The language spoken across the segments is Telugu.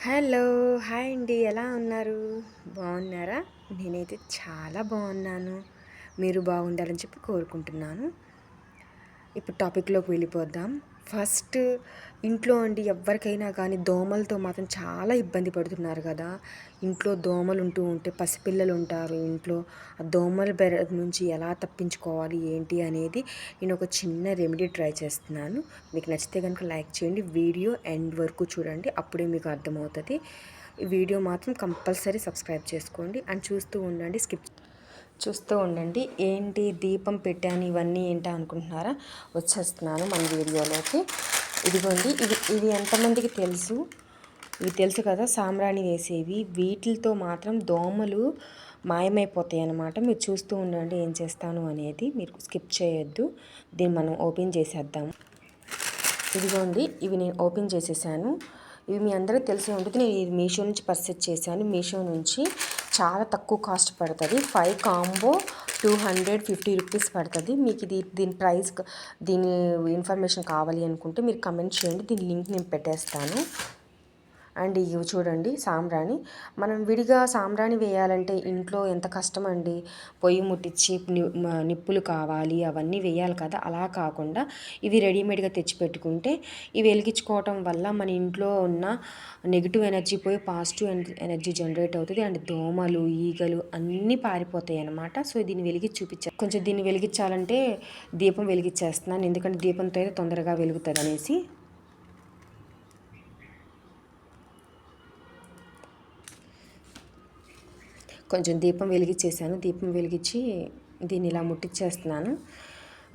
హలో హాయ్ అండి. ఎలా ఉన్నారు? బాగున్నారా? నేనైతే చాలా బాగున్నాను. మీరు బాగుండాలని చెప్పి కోరుకుంటున్నాను. ఇప్పుడు టాపిక్లోకి వెళ్ళిపోద్దాం ఫస్ట్ ఇంట్లో అండి ఎవరికైనా కానీ దోమలతో మాత్రం చాలా ఇబ్బంది పడుతున్నారు కదా. ఇంట్లో దోమలు ఉంటూ ఉంటే పసిపిల్లలు ఉంటారు. ఇంట్లో ఆ దోమల బెర నుంచి ఎలా తప్పించుకోవాలి ఏంటి అనేది నేను ఒక చిన్న రెమెడీ ట్రై చేస్తున్నాను. మీకు నచ్చితే కనుక లైక్ చేయండి. వీడియో ఎండ్ వరకు చూడండి. అప్పుడే మీకు అర్థమవుతుంది. వీడియో మాత్రం కంపల్సరీ సబ్స్క్రైబ్ చేసుకోండి. అండ్ చూస్తూ ఉండండి. స్కిప్ చూస్తూ ఉండండి. ఏంటి దీపం పెట్టాను ఇవన్నీ ఏంటా అనుకుంటున్నారా? వచ్చేస్తున్నాను మన వీడియోలోకి. ఇదిగోండి ఇది ఇది ఎంతమందికి తెలుసు? ఇవి తెలుసు కదా సాంబ్రాణి వేసేవి. వీటితో మాత్రం దోమలు మాయమైపోతాయి అన్నమాట మీరు చూస్తూ ఉండండి ఏం చేస్తాను అనేది. మీరు స్కిప్ చేయొద్దు. దీన్ని మనం ఓపెన్ చేసేద్దాం. ఇదిగోండి ఇవి నేను ఓపెన్ చేసేసాను. ఇవి మీ అందరికీ తెలిసి ఉంటుంది. నేను ఇది మీషో నుంచి పర్చేస్ చేశాను. మీషో నుంచి చాలా తక్కువ కాస్ట్ పడుతుంది. Five combo two hundred fifty rupees పడుతుంది. మీకు ఇది దీని ప్రైస్ దీని ఇన్ఫర్మేషన్ కావాలి అనుకుంటే మీరు కమెంట్ చేయండి. దీని లింక్ నేను పెట్టేస్తాను. అండ్ ఇవి చూడండి సాంబ్రాణి. మనం విడిగా సాంబ్రాణి వేయాలంటే ఇంట్లో ఎంత కష్టం అండి పొయ్యి ముట్టించి నిప్పులు కావాలి అవన్నీ వేయాలి కదా. అలా కాకుండా ఇవి రెడీమేడ్గా తెచ్చిపెట్టుకుంటే ఇవి వెలిగించుకోవటం వల్ల మన ఇంట్లో ఉన్న నెగిటివ్ ఎనర్జీ పోయి పాజిటివ్ ఎనర్జీ జనరేట్ అవుతుంది. అండ్ దోమలు ఈగలు అన్నీ పారిపోతాయి అనమాట సో దీన్ని వెలిగి చూపించాను కొంచెం దీన్ని వెలిగించాలంటే దీపం వెలిగించేస్తున్నాను. ఎందుకంటే దీపంతో అయితే తొందరగా వెలుగుతుంది అనేసి కొంచెం దీపం వెలిగించేసాను దీపం వెలిగించి దీన్ని ఇలా ముట్టించేస్తున్నాను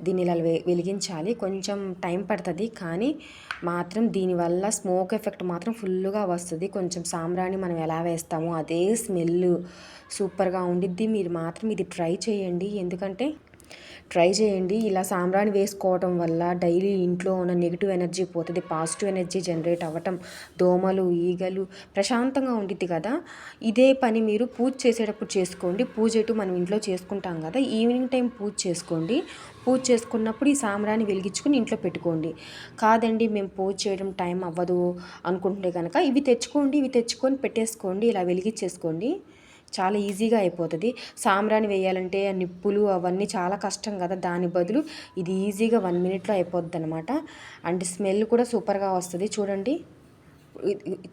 దీన్ని ఇలా వెలిగించాలి. కొంచెం టైం పడుతుంది కానీ మాత్రం దీనివల్ల స్మోక్ ఎఫెక్ట్ మాత్రం ఫుల్గా వస్తుంది. కొంచెం సాంబ్రాణి మనం ఎలా వేస్తామో అదే స్మెల్ సూపర్గా ఉండిద్ది. మీరు మాత్రం ఇది ట్రై చేయండి. ఎందుకంటే ట్రై చేయండి. ఇలా సాంబ్రాణి వేసుకోవటం వల్ల డైలీ ఇంట్లో ఉన్న నెగిటివ్ ఎనర్జీ పోతుంది. పాజిటివ్ ఎనర్జీ జనరేట్ అవ్వటం దోమలు ఈగలు ప్రశాంతంగా ఉండిద్ది కదా. ఇదే పని మీరు పూజ చేసేటప్పుడు చేసుకోండి. పూజ ఎటు మనం ఇంట్లో చేసుకుంటాం కదా. ఈవినింగ్ టైం పూజ చేసుకోండి. పూజ చేసుకున్నప్పుడు ఈ సాంబ్రాన్ని వెలిగించుకుని ఇంట్లో పెట్టుకోండి. కాదండి మేము పూజ చేయడం టైం అవ్వదు అనుకుంటే కనుక ఇవి తెచ్చుకోండి ఇవి తెచ్చుకొని పెట్టేసుకోండి ఇలా వెలిగించేసుకోండి. చాలా ఈజీగా అయిపోతుంది. సాంబ్రాణి వేయాలంటే నిప్పులు అవన్నీ చాలా కష్టం కదా. దాని బదులు ఇది ఈజీగా వన్ మినిట్లో అయిపోద్ది అనమాట అండ్ స్మెల్ కూడా సూపర్గా వస్తుంది. చూడండి.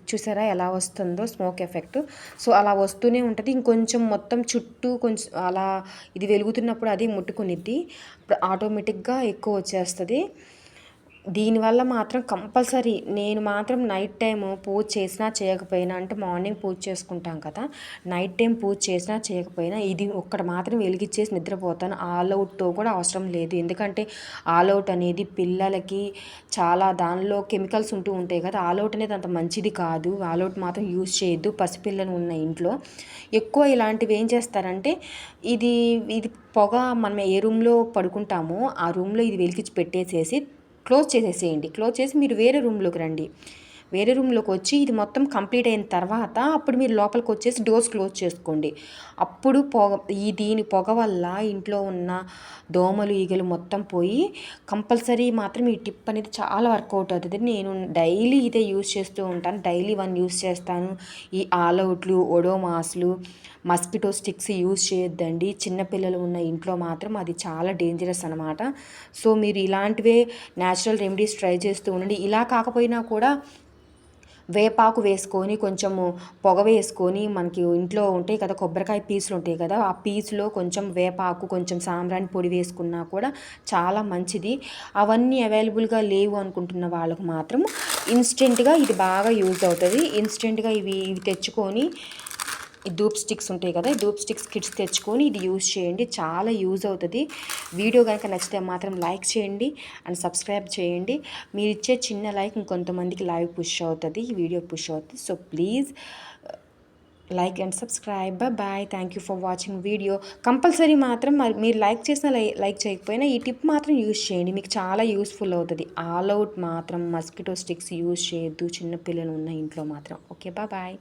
చూసారా ఎలా వస్తుందో స్మోక్ ఎఫెక్ట్. సో అలా వస్తూనే ఉంటుంది. ఇంకొంచెం మొత్తం చుట్టూ కొంచెం అలా ఇది వెలుగుతున్నప్పుడు అది ముట్టుకునిద్ది. ఆటోమేటిక్గా ఎక్కువ వచ్చేస్తుంది. దీనివల్ల మాత్రం కంపల్సరీ నేను మాత్రం నైట్ టైం పూజ చేసినా చేయకపోయినా అంటే మార్నింగ్ పూజ చేసుకుంటాం కదా నైట్ టైం పూజ చేసినా చేయకపోయినా ఇది ఒక్కడ మాత్రం వెలిగించేసి నిద్రపోతాను. ఆల్ అవుట్తో కూడా అవసరం లేదు. ఎందుకంటే ఆల్ అవుట్ అనేది పిల్లలకి చాలా దానిలో కెమికల్స్ ఉంటూ ఉంటాయి కదా ఆల్ అవుట్ అనేది అంత మంచిది కాదు. ఆల్ అవుట్ మాత్రం యూజ్ చేయొద్దు పసిపిల్లలు ఉన్న ఇంట్లో. ఎక్కువ ఇలాంటివి ఏం చేస్తారంటే ఇది ఇది పొగ మనం ఏ రూమ్లో పడుకుంటామో ఆ రూమ్లో ఇది వెలిగించి పెట్టేసేసి క్లోజ్ చేసేసేయండి. క్లోజ్ చేసి మీరు వేరే రూమ్లోకి రండి. వేరే రూమ్లోకి వచ్చి ఇది మొత్తం కంప్లీట్ అయిన తర్వాత అప్పుడు మీరు లోపలికి వచ్చేసి డోర్స్ క్లోజ్ చేసుకోండి. అప్పుడు పొగ ఈ దీని పొగ వల్ల ఇంట్లో ఉన్న దోమలు ఈగలు మొత్తం పోయి కంపల్సరీ మాత్రం ఈ టిప్ అనేది చాలా వర్కౌట్ అవుతుంది. నేను డైలీ ఇదే యూస్ చేస్తూ ఉంటాను. డైలీ వన్ యూస్ చేస్తాను. ఈ ఆల్అవుట్లు ఒడోమాస్లు మస్కిటో స్టిక్స్ యూజ్ చేయొద్దండి. చిన్నపిల్లలు ఉన్న ఇంట్లో మాత్రం అది చాలా డేంజరస్ అనమాట సో మీరు ఇలాంటివే న్యాచురల్ రెమెడీస్ ట్రై చేస్తూ ఉండండి. ఇలా కాకపోయినా కూడా వేపాకు వేసుకొని కొంచెము పొగ వేసుకొని మనకి ఇంట్లో ఉంటాయి కదా కొబ్బరికాయ పీసులు ఉంటాయి కదా ఆ పీసులో కొంచెం వేపాకు కొంచెం సాంబ్రాణి పొడి వేసుకున్నా కూడా చాలా మంచిది. అవన్నీ అవైలబుల్గా లేవు అనుకుంటున్న వాళ్ళకు మాత్రం ఇన్స్టెంట్గా ఇది బాగా యూజ్ అవుతుంది. ఇన్స్టెంట్గా ఇవి ఇవి తెచ్చుకొని ఈ ధూప్ స్టిక్స్ ఉంటాయి కదా ధూప్ స్టిక్స్ కిట్స్ తెచ్చుకొని ఇది యూజ్ చేయండి. చాలా యూజ్ అవుతుంది. వీడియో కనుక నచ్చితే మాత్రం లైక్ చేయండి అండ్ సబ్స్క్రైబ్ చేయండి. మీరు ఇచ్చే చిన్న లైక్ ఇంకొంతమందికి లైవ్ పుష్ అవుతుంది ఈ వీడియో పుష్ అవుతుంది. So please uh, like and subscribe. Bye thank you for watching video. Compulsory మాత్రం మరి మీరు లైక్ చేసిన లైక్ చేయకపోయినా ఈ టిప్ మాత్రం యూజ్ చేయండి. మీకు చాలా యూస్ఫుల్ అవుతుంది. ఆల్ అవుట్ మాత్రం మస్కిటో స్టిక్స్ యూజ్ చేయొద్దు. చిన్నపిల్లలు ఉన్న ఇంట్లో మాత్రం. Okay bye